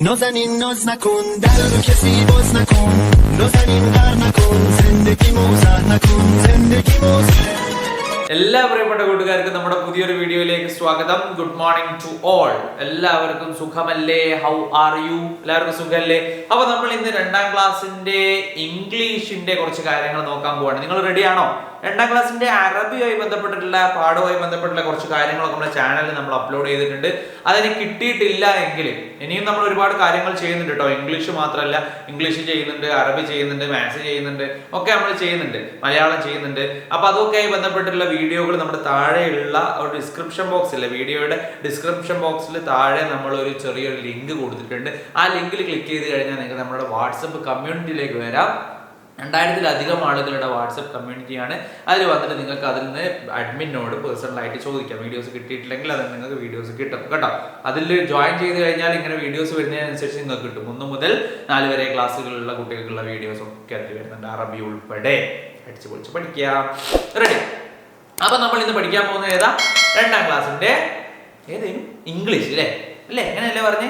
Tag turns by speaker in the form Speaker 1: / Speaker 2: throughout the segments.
Speaker 1: نازنین ناز نکن در رو کسی باز نکن نازنین غر نکن زندگی موزه نکن زندگی موزه
Speaker 2: എല്ലാ പ്രിയപ്പെട്ട കൂട്ടുകാർക്കും നമ്മുടെ പുതിയൊരു വീഡിയോയിലേക്ക് സ്വാഗതം ഗുഡ് മോർണിംഗ് ടു ഓൾ എല്ലാവർക്കും സുഖമല്ലേ ഹൗ ആർ യു എല്ലാവർക്കും സുഖമല്ലേ അപ്പൊ നമ്മൾ ഇന്ന് രണ്ടാം ക്ലാസ്സിന്റെ ഇംഗ്ലീഷിന്റെ കുറച്ച് കാര്യങ്ങൾ നോക്കാൻ പോവാണ് നിങ്ങൾ റെഡിയാണോ രണ്ടാം ക്ലാസ്സിന്റെ അറബിയുമായി ബന്ധപ്പെട്ടിട്ടുള്ള പാഠവുമായി ബന്ധപ്പെട്ടുള്ള കുറച്ച് കാര്യങ്ങളൊക്കെ നമ്മുടെ ചാനലിൽ നമ്മൾ അപ്ലോഡ് ചെയ്തിട്ടുണ്ട്. അതിന് കിട്ടിയിട്ടില്ല എങ്കിൽ ഇനിയും നമ്മൾ ഒരുപാട് കാര്യങ്ങൾ ചെയ്യുന്നുണ്ട് കേട്ടോ ഇംഗ്ലീഷ് മാത്രമല്ല ഇംഗ്ലീഷ് ചെയ്യുന്നുണ്ട് അറബി ചെയ്യുന്നുണ്ട് മാത്സ് ചെയ്യുന്നുണ്ട് ഒക്കെ നമ്മൾ ചെയ്യുന്നുണ്ട് മലയാളം ചെയ്യുന്നുണ്ട്. അപ്പൊ അതൊക്കെയായി ബന്ധപ്പെട്ടിട്ടുള്ള വീഡിയോകൾ നമ്മുടെ താഴെയുള്ള ഒരു ഡിസ്ക്രിപ്ഷൻ ബോക്സ് ഇല്ലേ വീഡിയോയുടെ ഡിസ്ക്രിപ്ഷൻ ബോക്സിൽ താഴെ നമ്മൾ ഒരു ചെറിയൊരു ലിങ്ക് കൊടുത്തിട്ടുണ്ട്. ആ ലിങ്കിൽ ക്ലിക്ക് ചെയ്ത് കഴിഞ്ഞാൽ നിങ്ങൾക്ക് നമ്മുടെ വാട്സപ്പ് കമ്മ്യൂണിറ്റിയിലേക്ക് വരാം. രണ്ടായിരത്തിലധികം ആളുകളുടെ വാട്സപ്പ് കമ്മ്യൂണിറ്റിയാണ്. അതിൽ വന്നിട്ട് നിങ്ങൾക്ക് അതിൽ നിന്ന് അഡ്മിനോട് പേഴ്സണലായിട്ട് ചോദിക്കാം. വീഡിയോസ് കിട്ടിയിട്ടില്ലെങ്കിൽ അതിൽ നിങ്ങൾക്ക് വീഡിയോസ് കിട്ടും. കേട്ടോ? അതിൽ ജോയിൻ ചെയ്ത് കഴിഞ്ഞാൽ ഇങ്ങനെ വീഡിയോസ് വരുന്നതിനനുസരിച്ച് നിങ്ങൾക്ക് കിട്ടും. ഒന്ന് മുതൽ നാല് വരെ ക്ലാസ്സുകളിലുള്ള കുട്ടികൾക്കുള്ള വീഡിയോസ് ഒക്കെ അതിൽ വരുന്നുണ്ട്. അറബി ഉൾപ്പെടെ. അടിച്ചു പൊളിച്ച് പഠിക്കാം. റെഡി അപ്പൊ നമ്മൾ ഇന്ന് പഠിക്കാൻ പോകുന്നത് ഏതാ? രണ്ടാം ക്ലാസ്സിന്റെ ഏതേനും ഇംഗ്ലീഷ് അല്ലേ? അല്ലേ? എങ്ങനെയല്ലേ പറഞ്ഞേ?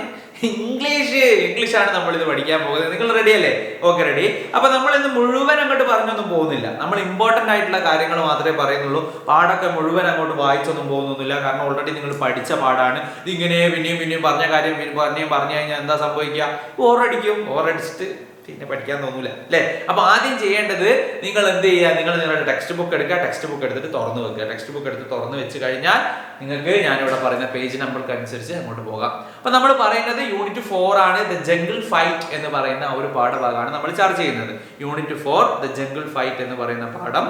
Speaker 2: ഇംഗ്ലീഷ് ഇംഗ്ലീഷ് ആണ് നമ്മൾ ഇത് പഠിക്കാൻ പോകുന്നത്. നിങ്ങൾ റെഡി അല്ലേ? ഓക്കെ റെഡി അപ്പൊ നമ്മൾ ഇന്ന് മുഴുവൻ അങ്ങോട്ട് പറഞ്ഞൊന്നും പോകുന്നില്ല. നമ്മൾ ഇമ്പോർട്ടന്റ് ആയിട്ടുള്ള കാര്യങ്ങൾ മാത്രമേ പറയുന്നുള്ളൂ. പാടൊക്കെ മുഴുവൻ അങ്ങോട്ട് വായിച്ചൊന്നും പോകുന്നൊന്നുമില്ല കാരണം ഓൾറെഡി നിങ്ങൾ പഠിച്ച പാടാണ് ഇതിങ്ങനെ പിന്നെയും പിന്നെയും പറഞ്ഞ കാര്യം പറഞ്ഞു പറഞ്ഞു കഴിഞ്ഞാൽ എന്താ സംഭവിക്കുക? ഓറടിക്കും ബോറടിച്ചിട്ട് പിന്നെ പഠിക്കാൻ തോന്നൂല അല്ലേ? അപ്പൊ ആദ്യം ചെയ്യേണ്ടത് നിങ്ങൾ എന്ത് ചെയ്യുക? നിങ്ങൾ നിങ്ങളുടെ ടെക്സ്റ്റ് ബുക്ക് എടുക്കുക ടെക്സ്റ്റ് ബുക്ക് എടുത്തിട്ട് തുറന്നു വെക്കുക. ടെക്സ്റ്റ് ബുക്ക് എടുത്ത് തുറന്നു വെച്ച് കഴിഞ്ഞാൽ നിങ്ങൾക്ക് ഞാനിവിടെ പറയുന്ന പേജ് നമ്പർക്ക് അനുസരിച്ച് അങ്ങോട്ട് പോകാം. അപ്പൊ നമ്മൾ പറയുന്നത് യൂണിറ്റ് ഫോർ ആണ് ദ ജംഗിൾ ഫൈറ്റ് എന്ന് പറയുന്ന ഒരു പാഠഭാഗമാണ് നമ്മൾ ചർച്ച ചെയ്യുന്നത്. Unit four the jungle fight എന്ന് പറയുന്ന പാഠം.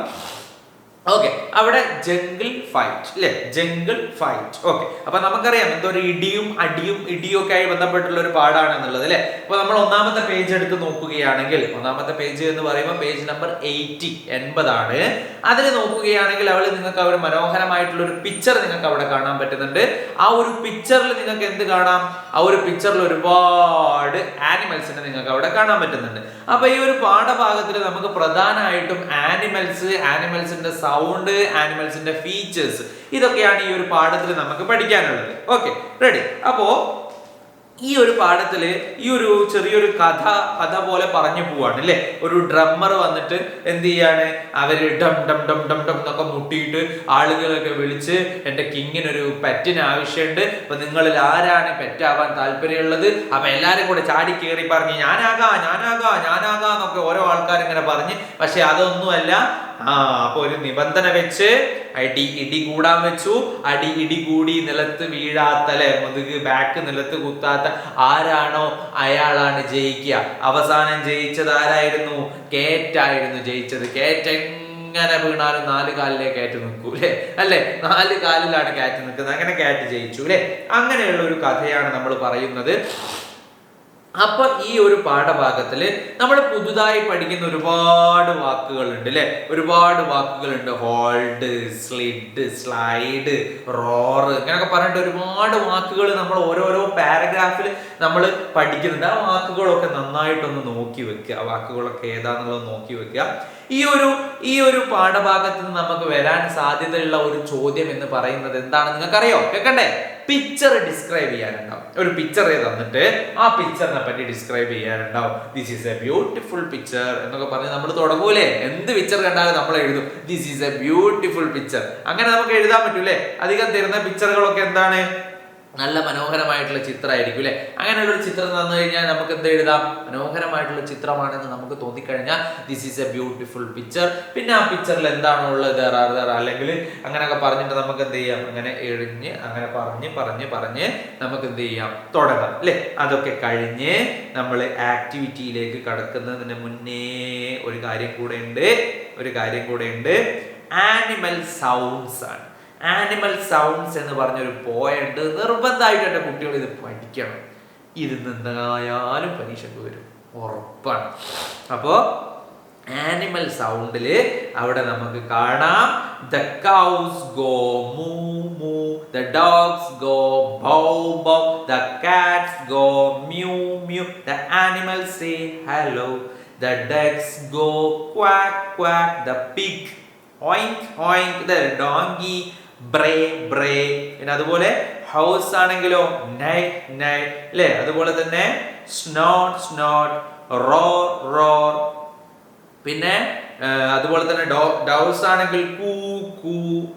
Speaker 2: ഓക്കെ അവിടെ ജംഗിൾ ഫൈറ്റ് അല്ലെ ജംഗിൾ ഫൈറ്റ് ഓക്കെ അപ്പൊ നമുക്കറിയാം എന്തോ ഒരു ഇടിയും അടിയും ഇടിയും ഒക്കെ ആയി ബന്ധപ്പെട്ടുള്ള ഒരു പാടാണ് എന്നുള്ളത് അല്ലെ അപ്പൊ നമ്മൾ ഒന്നാമത്തെ പേജ് എടുത്ത് നോക്കുകയാണെങ്കിൽ ഒന്നാമത്തെ പേജ് എന്ന് പറയുമ്പോൾ പേജ് നമ്പർ എയ്റ്റി എൺപതാണ്. അതിൽ നോക്കുകയാണെങ്കിൽ അവിടെ നിങ്ങൾക്ക് ഒരു മനോഹരമായിട്ടുള്ള ഒരു പിക്ചർ നിങ്ങൾക്ക് അവിടെ കാണാൻ പറ്റുന്നുണ്ട്. ആ ഒരു പിക്ചറിൽ നിങ്ങൾക്ക് എന്ത് കാണാം? ആ ഒരു പിക്ചറിൽ ഒരുപാട് ആനിമൽസിനെ നിങ്ങൾക്ക് അവിടെ കാണാൻ പറ്റുന്നുണ്ട്. അപ്പൊ ഈ ഒരു പാഠഭാഗത്തിൽ നമുക്ക് പ്രധാനമായിട്ടും ആനിമൽസ് ആനിമൽസിന്റെ സൗണ്ട് ആനിമൽസിന്റെ ഫീച്ചേഴ്സ് ഇതൊക്കെയാണ് ഈ ഒരു പാഠത്തിൽ നമുക്ക് പഠിക്കാനുള്ളത്. ഓക്കെ റെഡി അപ്പോ ഈ ഒരു പാഠത്തിൽ ഈ ഒരു ചെറിയൊരു കഥ കഥ പോലെ പറഞ്ഞു പോവാണ് അല്ലെ? ഒരു ഡ്രമ്മർ വന്നിട്ട് എന്ത് ചെയ്യാണ്? അവർ ഡം ഡം ഡം ഡം ഡം എന്നൊക്കെ മുട്ടിയിട്ട് ആളുകളൊക്കെ വിളിച്ച് എന്റെ കിങ്ങിനൊരു പെറ്റിന് ആവശ്യമുണ്ട്. അപ്പൊ നിങ്ങളിൽ ആരാണ് പെറ്റാവാൻ താല്പര്യമുള്ളത്? അപ്പൊ എല്ലാരും കൂടെ ചാടി കയറി പറഞ്ഞ് ഞാനാകാ ഞാനാകാ ഞാനാകാ എന്നൊക്കെ ഓരോ ആൾക്കാർ ഇങ്ങനെ പറഞ്ഞ്. പക്ഷെ അതൊന്നുമല്ല ആ അപ്പൊ ഒരു നിബന്ധന വെച്ച് അടി ഇടി കൂടാൻ വെച്ചു. അടി ഇടി കൂടി നിലത്ത് വീഴാത്തലെ മുതുക് ബാക്ക് നിലത്ത് കുത്താത്ത ആരാണോ അയാളാണ് ജയിക്കുക. അവസാനം ജയിച്ചത് ആരായിരുന്നു? കേറ്റായിരുന്നു ജയിച്ചത്. കേറ്റ് എങ്ങനെ വീണാലും നാല് കാലിലേ കയറ്റ് നിൽക്കൂ അല്ലെ? അല്ലെ? നാല് കാലിലാണ് കയറ്റി നിൽക്കുന്നത്. അങ്ങനെ കയറ്റി ജയിച്ചു അല്ലെ? അങ്ങനെയുള്ള ഒരു കഥയാണ് നമ്മൾ പറയുന്നത്. അപ്പൊ ഈ ഒരു പാഠഭാഗത്തിൽ നമ്മൾ പുതുതായി പഠിക്കുന്ന ഒരുപാട് വാക്കുകളുണ്ട് അല്ലെ ഒരുപാട് വാക്കുകളുണ്ട്. ഹോൾഡ് സ്ലിഡ് സ്ലൈഡ് റോറ് ഇങ്ങനെയൊക്കെ പറഞ്ഞിട്ട് ഒരുപാട് വാക്കുകൾ നമ്മൾ ഓരോരോ പാരഗ്രാഫിൽ നമ്മൾ പഠിക്കുന്നുണ്ട്. ആ വാക്കുകളൊക്കെ നന്നായിട്ടൊന്ന് നോക്കി വെക്കുക. ആ വാക്കുകളൊക്കെ ഏതാന്നുള്ളത് നോക്കി വെക്കുക. ഈ ഒരു ഈ ഒരു പാഠഭാഗത്ത് നിന്ന് നമുക്ക് വരാൻ സാധ്യതയുള്ള ഒരു ചോദ്യം എന്ന് പറയുന്നത് എന്താണ് നിങ്ങൾക്കറിയോ? കേൾക്കണ്ടേ? പിക്ചർ ഡിസ്ക്രൈബ് ചെയ്യാനുണ്ടാവും. ഒരു പിക്ചർ തന്നിട്ട് ആ പിക്ചറിനെ പറ്റി describe ചെയ്യാനുണ്ടാവും. This is a beautiful picture എന്നൊക്കെ പറഞ്ഞ് നമ്മൾ തുടങ്ങൂലേ? എന്ത് പിക്ചർ കണ്ടാലും നമ്മൾ എഴുതും. This is a beautiful picture അങ്ങനെ നമുക്ക് എഴുതാൻ പറ്റൂലേ? അധികം തരുന്ന പിക്ചറുകളൊക്കെ എന്താണ്? നല്ല മനോഹരമായിട്ടുള്ള ചിത്രമായിരിക്കും അല്ലെ? അങ്ങനെയുള്ള ഒരു ചിത്രം തന്നു കഴിഞ്ഞാൽ നമുക്ക് എന്ത് എഴുതാം? മനോഹരമായിട്ടുള്ള ചിത്രമാണെന്ന് നമുക്ക് തോന്നിക്കഴിഞ്ഞാൽ this is a beautiful picture പിന്നെ ആ പിക്ചറിൽ എന്താണോ ഉള്ളത്? അല്ലെങ്കിൽ അങ്ങനെയൊക്കെ പറഞ്ഞിട്ട് നമുക്ക് എന്ത് ചെയ്യാം? അങ്ങനെ എഴിഞ്ഞ് അങ്ങനെ പറഞ്ഞ് പറഞ്ഞ് പറഞ്ഞ് നമുക്ക് എന്ത് ചെയ്യാം? തുടങ്ങാം അല്ലെ? അതൊക്കെ കഴിഞ്ഞ് നമ്മൾ ആക്ടിവിറ്റിയിലേക്ക് കടക്കുന്നതിന് മുന്നേ ഒരു കാര്യം കൂടെ ഉണ്ട്. ഒരു കാര്യം കൂടെ ഉണ്ട്. ആനിമൽ സൗണ്ട്സ് ആണ്. ആനിമൽ സൗണ്ട്സ് എന്ന് പറഞ്ഞൊരു പോയുണ്ട് നിർബന്ധമായിട്ട് എന്റെ കുട്ടികൾ ഇത് പഠിക്കണം. ഇത് നിന്നായാലും പരീക്ഷയ്ക്ക് വരും. ഉറപ്പാണ്. അപ്പോൾ ആനിമൽ സൗണ്ടിൽ അവിടെ നമുക്ക് കാണാം. The cows go moo moo the dogs go bow bow the cats go mew mew the animal say hello the ducks go quack quack the pig oink oink the donkey bray bray. പിന്നെ അതുപോലെ house ആണെങ്കിലോ നൈ നൈ. അല്ലേ? അതുപോലെ തന്നെ snot snot. Roar roar പിന്നെ അതുപോലെ തന്നെ ഡൗസ് ആണെങ്കിൽ കൂ കൂ.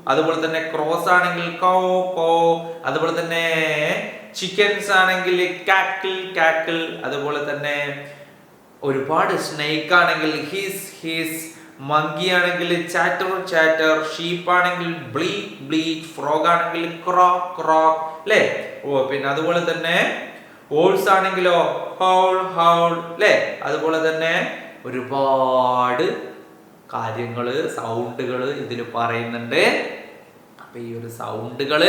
Speaker 2: അതുപോലെ തന്നെ ക്രോസ് ആണെങ്കിൽ കോ കോ. അതുപോലെ തന്നെ ചിക്കൻസ് ആണെങ്കിൽ കാക്കിൾ കാക്കിൾ. അതുപോലെ തന്നെ ഒരുപാട് സ്നേക്ക് ആണെങ്കിൽ ഹിസ് ഹിസ്. മങ്കി ആണെങ്കിൽ ചാറ്റർ ചാറ്റർ ഷീപ്പ് ആണെങ്കിൽ ബ്ലീക്ക് ബ്ലീക്ക് ഫ്രോഗ് ആണെങ്കിൽ ക്രോക്ക് ക്രോക്ക് അല്ലേ ഓ പിന്നെ അതുപോലെ തന്നെ ഓൾസ് ആണെങ്കിലോ ഹൗൾ ഹൗൾ അല്ലേ അതുപോലെ തന്നെ ഒരുപാട് കാര്യങ്ങൾ സൗണ്ടുകൾ ഇതിൽ പറയുന്നുണ്ട്. അപ്പൊ ഈ ഒരു സൗണ്ടുകൾ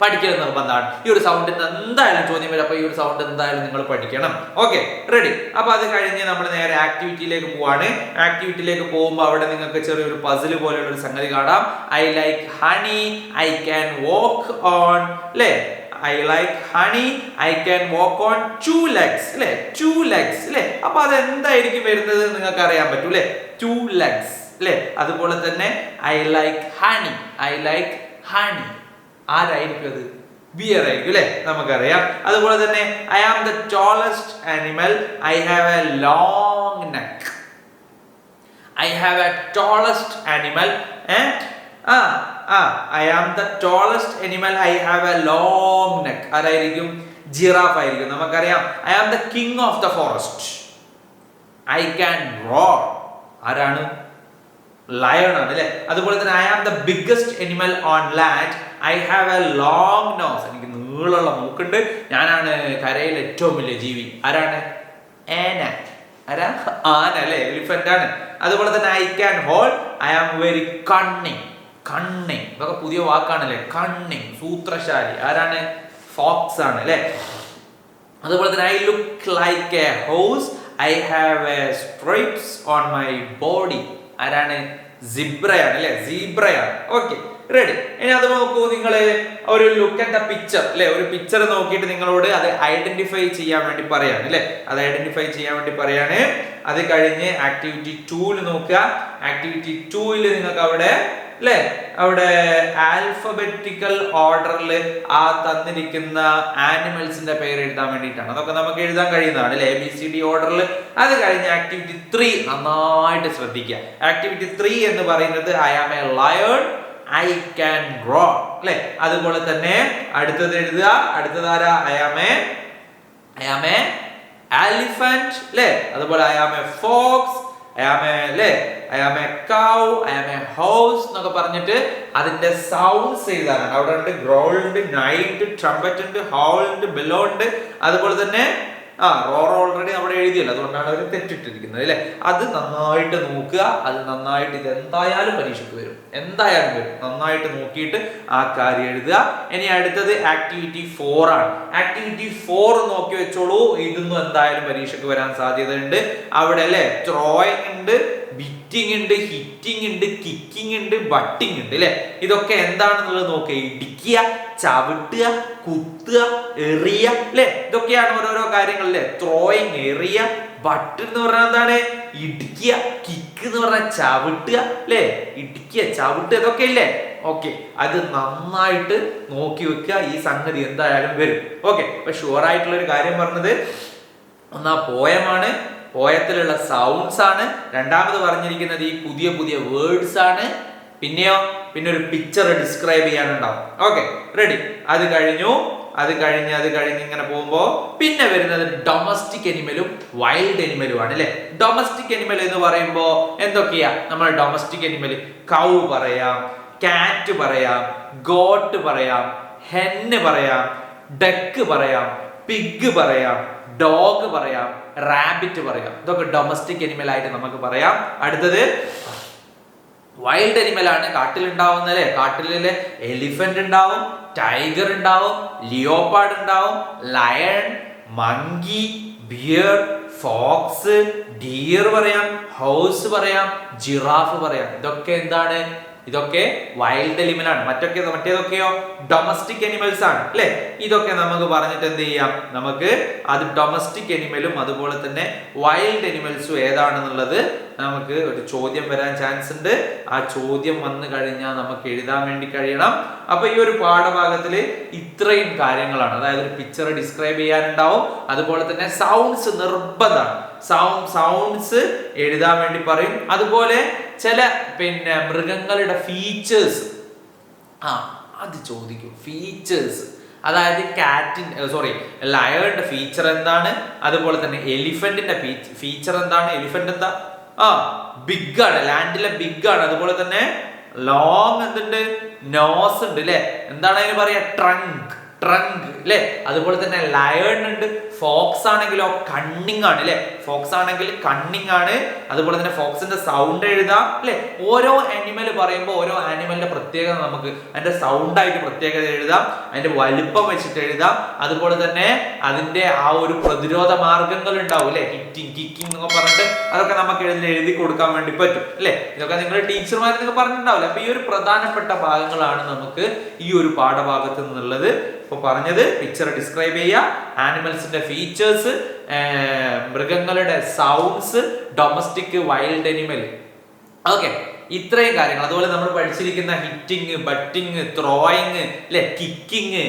Speaker 2: പഠിക്കൽ നിർബന്ധമാണ്. ഈ ഒരു സൗണ്ടിന് എന്തായാലും ചോദ്യം വരും. അപ്പൊ ഈ ഒരു സൗണ്ട് എന്തായാലും നിങ്ങൾ പഠിക്കണം. ഓക്കെ റെഡി അപ്പൊ അത് കഴിഞ്ഞ് നമ്മൾ നേരെ ആക്ടിവിറ്റിയിലേക്ക് പോവാണ്. ആക്ടിവിറ്റിയിലേക്ക് പോകുമ്പോൾ അവിടെ നിങ്ങൾക്ക് ചെറിയൊരു പസിൽ പോലെയുള്ള ഒരു സംഗതി കാണാം. I like honey I can walk on അല്ലേ I like honey I can walk on two legs അല്ലെ ടു ലെഗ്സ് അല്ലെ അപ്പൊ അത് എന്തായിരിക്കും വരുന്നത് നിങ്ങൾക്ക് അറിയാൻ പറ്റൂ അല്ലെ ടു ലെഗ്സ് അല്ലെ അതുപോലെ തന്നെ I like honey I like honey ആരായിരിക്കും അത്? ബിയർ ആയിരിക്കും അല്ലെ? നമുക്കറിയാം. അതുപോലെ തന്നെ I am the tallest animal I have a long neck I have a tallest animal ആ ആ I am the tallest animal I have a long neck ആരായിരിക്കും? ജിറാഫ് ആയിരിക്കും. നമുക്കറിയാം. I am the king of the forest I can roar ആരാണ്? Lion ആണ് അല്ലെ? അതുപോലെ തന്നെ I am the biggest animal on land I have a long nose എനിക്ക് നീളമുള്ള മൂക്കുണ്ട്. ഞാനാണ് കരയിലെ ഏറ്റവും വലിയ ജീവി. ആരാണ്? ഏന ആരാ? ആന അല്ലെ? എലിഫന്റ് ആണ്. അതുപോലെ തന്നെ I can howl I am very cunning cunning ഇതൊക്കെ പുതിയ വാക്കാണല്ലേ? കണ്ണിങ് സൂത്രശാലി. ആരാണ്? ഫോക്സ് ആണ് അല്ലെ? അതുപോലെ തന്നെ I look like a horse I have a stripes on my body ആരാണ്? സിബ്രയാണ് അല്ലെ? സീബ്രയാണ് ഓക്കെ റെഡി ഇനി അത് നോക്കൂ നിങ്ങൾ ഒരു ലുക്ക് അറ്റ് ദ പിക്ചർ അല്ലെ ഒരു പിക്ചർ നോക്കിയിട്ട് നിങ്ങളോട് അത് ഐഡന്റിഫൈ ചെയ്യാൻ വേണ്ടി പറയാണ് അല്ലെ അത് ഐഡന്റിഫൈ ചെയ്യാൻ വേണ്ടി പറയാണ്. അത് കഴിഞ്ഞ് ആക്ടിവിറ്റി ടൂൽ നോക്കുക. ആക്ടിവിറ്റി ടൂവിൽ നിങ്ങൾക്ക് അവിടെ അല്ലെ അവിടെ ആൽഫബറ്റിക്കൽ ഓർഡറിൽ ആ തന്നിരിക്കുന്ന ആനിമൽസിന്റെ പേര് എഴുതാൻ വേണ്ടിയിട്ടാണ്. അതൊക്കെ നമുക്ക് എഴുതാൻ കഴിയുന്നതാണ് അല്ലെ എ ബി സി ഡി ഓർഡറിൽ അത് കഴിഞ്ഞ് ആക്ടിവിറ്റി ത്രീ നന്നായിട്ട് ശ്രദ്ധിക്കുക. ആക്ടിവിറ്റി ത്രീ എന്ന് പറയുന്നത് I am a lion I can grow അല്ലെ? അതുപോലെ തന്നെ അടുത്തത് എഴുതുക. അടുത്തത് ആരാ? I am a I am a elephant അല്ലേ? അതുപോലെ ഐ ആം എ ഫോക്സ് എന്നൊക്കെ പറഞ്ഞിട്ട് അതിന്റെ സൗണ്ട്സ് എഴുതാനാണ് അവിടെ ഉണ്ട് ഗ്രോൾ ഉണ്ട് നൈറ്റ് ട്രംപറ്റ് ഉണ്ട് ഹോൾ ഉണ്ട് ബെലോ ഉണ്ട്. അതുപോലെ തന്നെ ആ റോർ ഓൾറെഡി അവിടെ എഴുതിയല്ലോ. അതുകൊണ്ടാണ് അവർ തെറ്റിട്ടിരിക്കുന്നത് അല്ലേ? അത് നന്നായിട്ട് നോക്കുക അത് നന്നായിട്ട് ഇത് എന്തായാലും പരീക്ഷയ്ക്ക് വരും. എന്തായാലും വരും. നന്നായിട്ട് നോക്കിയിട്ട് ആ കാര്യം എഴുതുക. ഇനി അടുത്തത് ആക്ടിവിറ്റി ഫോർ ആണ്. ആക്ടിവിറ്റി ഫോർ നോക്കി വെച്ചോളൂ. ഇതൊന്നും എന്തായാലും പരീക്ഷയ്ക്ക് വരാൻ സാധ്യതയുണ്ട്. അവിടെ അല്ലേ? ത്രോയിങ് ഉണ്ട് ബിറ്റിംഗ് ഉണ്ട് ഹിറ്റിംഗ് ഉണ്ട് കിക്കിംഗ് ഉണ്ട് ബട്ടിംഗ് ഉണ്ട് അല്ലേ? ഇതൊക്കെ എന്താണെന്നുള്ളത് നോക്കുക ഇടിക്കുക ചവിട്ടുക കുത്തുക എറിയ അല്ലെ ഇതൊക്കെയാണ് ഓരോരോ കാര്യങ്ങൾ അല്ലെ ത്രോയിങ് എറിയ ബട്ട് എന്ന് പറഞ്ഞാൽ എന്താണ്? ഇടിക്കുക കിക്ക് എന്ന് പറഞ്ഞാൽ ചവിട്ടുക അല്ലെ ഇടിക്കുക ചവിട്ടുക ഇതൊക്കെ ഇല്ലേ? ഓക്കെ അത് നന്നായിട്ട് നോക്കി വെക്കുക ഈ സംഗതി എന്തായാലും വരും. ഓക്കെ അപ്പൊ ഷുവർ ആയിട്ടുള്ള ഒരു കാര്യം പറഞ്ഞത് ഒന്നാ പോയമാണ് പോയത്തിലുള്ള സൗണ്ട്സ് ആണ്. രണ്ടാമത് പറഞ്ഞിരിക്കുന്നത് ഈ പുതിയ പുതിയ വേർഡ്സ് ആണ്. പിന്നെയോ? പിന്നെ ഒരു പിക്ചർ ഡിസ്ക്രൈബ് ചെയ്യാനുണ്ടാവും. ഓക്കെ റെഡി അത് കഴിഞ്ഞു അത് കഴിഞ്ഞ് അത് കഴിഞ്ഞ് ഇങ്ങനെ പോകുമ്പോൾ പിന്നെ വരുന്നത് ഡൊമസ്റ്റിക് എനിമലും വൈൽഡ് എനിമലും ആണ് അല്ലെ ഡൊമസ്റ്റിക് എനിമൽ എന്ന് പറയുമ്പോൾ എന്തൊക്കെയാ? നമ്മൾ ഡൊമസ്റ്റിക് എനിമൽ കൗ പറയാം കാറ്റ് പറയാം ഗോട്ട് പറയാം ഹെന്ന് പറയാം ഡക്ക് പറയാം പിഗ് പറയാം ഡോഗ് പറയാം റാബിറ്റ് പറയാം. ഇതൊക്കെ ഡൊമസ്റ്റിക് എനിമൽ ആയിട്ട് നമുക്ക് പറയാം. അടുത്തത് വൈൽഡ് അനിമൽ ആണ്. കാട്ടിലുണ്ടാവുന്ന അല്ലേ? കാട്ടിലെ എലിഫന്റ് ഉണ്ടാവും ടൈഗർ ഉണ്ടാവും ലിയോപാഡ് ഉണ്ടാവും lion monkey bear fox deer പറയാം ഹൗസ് പറയാം ജിറാഫ് പറയാം. ഇതൊക്കെ എന്താണ്? ഇതൊക്കെ വൈൽഡ് എലിമെന്റ് ആണ്. മറ്റൊക്കെ മറ്റേതൊക്കെയോ ഡൊമസ്റ്റിക് അനിമൽസ് ആണ് അല്ലെ? ഇതൊക്കെ നമുക്ക് പറഞ്ഞിട്ട് എന്ത് ചെയ്യാം? നമുക്ക് അത് ഡൊമസ്റ്റിക് അനിമലും അതുപോലെ തന്നെ വൈൽഡ് അനിമൽസും ഏതാണെന്നുള്ളത് നമുക്ക് ഒരു ചോദ്യം വരാൻ ചാൻസ് ഉണ്ട്. ആ ചോദ്യം വന്നു കഴിഞ്ഞാൽ നമുക്ക് എഴുതാൻ വേണ്ടി കഴിയണം. അപ്പൊ ഈ ഒരു പാഠഭാഗത്തിൽ ഇത്രയും കാര്യങ്ങളാണ്. അതായത് ഒരു പിക്ചർ ഡിസ്ക്രൈബ് ചെയ്യാനുണ്ടാവും. അതുപോലെ തന്നെ സൗണ്ട്സ് നിർബന്ധമാണ്. സൗണ്ട് സൗണ്ട്സ് എഴുതാൻ വേണ്ടി പറയും. അതുപോലെ ചില പിന്നെ മൃഗങ്ങളുടെ ഫീച്ചേഴ്സ് ആ അത് ചോദിക്കും. ഫീച്ചേഴ്സ് അതായത് കാറ്റിൻ സോറി ലയറിന്റെ ഫീച്ചർ എന്താണ്? അതുപോലെ തന്നെ എലിഫന്റിന്റെ ഫീച്ചർ എന്താണ്? എലിഫന്റ് എന്താ? ആ ബിഗ് ആണ് ലാൻഡിലെ ബിഗ് ആണ് അതുപോലെ തന്നെ ലോങ് എന്തുണ്ട്? നോസ് ഉണ്ട് അല്ലെ എന്താണ് അതിന് പറയാ? ട്രങ്ക് ട്രങ്ക് അല്ലെ അതുപോലെ തന്നെ ലയൺ ഉണ്ട് ഫോക്സ് ആണെങ്കിലോ കണ്ണിങ് ആണ് അല്ലെ ഫോക്സ് ആണെങ്കിൽ കണ്ണിങ് ആണ്. അതുപോലെ തന്നെ ഫോക്സിന്റെ സൗണ്ട് എഴുതാം. അല്ലെ? ഓരോ ആനിമൽ പറയുമ്പോൾ ഓരോ ആനിമലിന്റെ പ്രത്യേകത നമുക്ക് അതിന്റെ സൗണ്ട് ആയിട്ട് പ്രത്യേകത എഴുതാം. അതിന്റെ വലിപ്പം വെച്ചിട്ട് എഴുതാം. അതുപോലെ തന്നെ അതിന്റെ ആ ഒരു പ്രതിരോധ മാർഗങ്ങൾ ഉണ്ടാവും അല്ലെ? ഹിറ്റിംഗ് കിക്കിംഗ് എന്നൊക്കെ പറഞ്ഞിട്ട് അതൊക്കെ നമുക്ക് എഴുതി എഴുതി കൊടുക്കാൻ വേണ്ടി പറ്റും അല്ലെ? ഇതൊക്കെ നിങ്ങൾ ടീച്ചർമാർ നിങ്ങൾക്ക് പറഞ്ഞിട്ടുണ്ടാവില്ല. അപ്പൊ ഈ ഒരു പ്രധാനപ്പെട്ട ഭാഗങ്ങളാണ് നമുക്ക് ഈ ഒരു പാഠഭാഗത്ത് നിന്നുള്ളത്. ഇപ്പൊ പറഞ്ഞത് പിക്ചർ ഡിസ്ക്രൈബ് ചെയ്യുക ആനിമൽസിന്റെ ഫീച്ചേഴ്സ് മൃഗങ്ങളുടെ sounds domestic wild animal okay ഇത്രയും കാര്യങ്ങൾ. അതുപോലെ നമ്മൾ പഠിച്ചിരിക്കുന്ന ഹിറ്റിംഗ് ബട്ടിങ് ത്രോയിങ് അല്ലെ കിക്കിങ്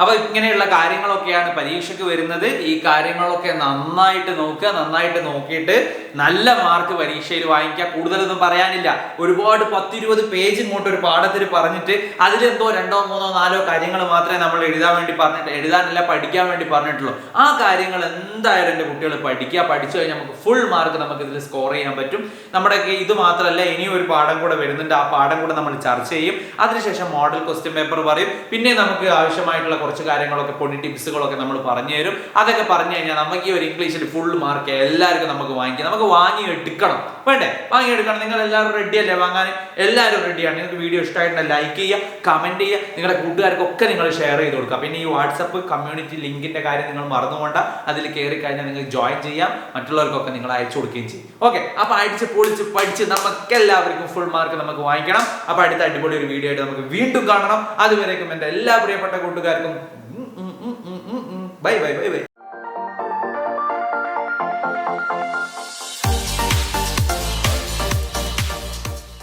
Speaker 2: അപ്പൊ ഇങ്ങനെയുള്ള കാര്യങ്ങളൊക്കെയാണ് പരീക്ഷയ്ക്ക് വരുന്നത്. ഈ കാര്യങ്ങളൊക്കെ നന്നായിട്ട് നോക്കുക നന്നായിട്ട് നോക്കിയിട്ട് നല്ല മാർക്ക് പരീക്ഷയിൽ വാങ്ങിക്കുക. കൂടുതലൊന്നും പറയാനില്ല. ഒരുപാട് പത്തിരുപത് പേജ് ഇങ്ങോട്ട് ഒരു പാഠത്തിൽ പറഞ്ഞിട്ട് അതിലെന്തോ രണ്ടോ മൂന്നോ നാലോ കാര്യങ്ങൾ മാത്രമേ നമ്മൾ എഴുതാൻ വേണ്ടി പറഞ്ഞിട്ട് എഴുതാനല്ല പഠിക്കാൻ വേണ്ടി പറഞ്ഞിട്ടുള്ളൂ. ആ കാര്യങ്ങൾ എന്തായാലും എന്റെ കുട്ടികൾ പഠിക്കുക. പഠിച്ചു കഴിഞ്ഞാൽ നമുക്ക് ഫുൾ മാർക്ക് നമുക്ക് ഇതിൽ സ്കോർ ചെയ്യാൻ പറ്റും. നമ്മുടെ ഇത് മാത്രമല്ല ഇനിയും ഒരു പാഠം കൂടെ വരുന്നുണ്ട്. ആ പാഠം കൂടെ നമ്മൾ ചർച്ച ചെയ്യും. അതിനുശേഷം മോഡൽ ക്വസ്റ്റ്യൻ പേപ്പർ പറയും. പിന്നെ നമുക്ക് ആവശ്യമായിട്ടുള്ള കുറച്ച് കാര്യങ്ങളൊക്കെ പൊടി ടിപ്സുകളൊക്കെ നമ്മൾ പറഞ്ഞു തരും. അതൊക്കെ പറഞ്ഞു കഴിഞ്ഞാൽ നമുക്ക് ഈ ഒരു ഇംഗ്ലീഷിൽ ഫുൾ മാർക്ക് എല്ലാവർക്കും നമുക്ക് വാങ്ങിക്കാം. നമുക്ക് വാങ്ങി എടുക്കണം. വേണ്ടേ? വാങ്ങിയെടുക്കണം. നിങ്ങൾ എല്ലാവരും റെഡി അല്ലേ? വാങ്ങാൻ എല്ലാവരും റെഡിയാണ് നിങ്ങൾക്ക് വീഡിയോ ഇഷ്ടമായിട്ടുണ്ടെങ്കിൽ ലൈക്ക് ചെയ്യുക കമന്റ് ചെയ്യുക. നിങ്ങളുടെ കൂട്ടുകാർക്കൊക്കെ നിങ്ങൾ ഷെയർ ചെയ്ത് കൊടുക്കുക. പിന്നെ ഈ വാട്സപ്പ് കമ്മ്യൂണിറ്റി ലിങ്കിന്റെ കാര്യം നിങ്ങൾ മറന്നുകൊണ്ട അതിൽ കയറി കഴിഞ്ഞാൽ നിങ്ങൾ ജോയിൻ ചെയ്യാം മറ്റുള്ളവർക്കൊക്കെ നിങ്ങൾ അയച്ചു കൊടുക്കുകയും ചെയ്യും. ഓക്കെ അപ്പോൾ അടിച്ച് പൊളിച്ച് പഠിച്ച് നമുക്ക് എല്ലാവർക്കും ഫുൾ മാർക്ക് നമുക്ക് വാങ്ങിക്കണം. അപ്പോൾ അടുത്ത അടിപൊളി ഒരു വീഡിയോ ആയിട്ട് നമുക്ക് വീണ്ടും കാണണം. അതുവരേക്കും എന്റെ എല്ലാ പ്രിയപ്പെട്ട കൂട്ടുകാർക്കും. Bye bye bye bye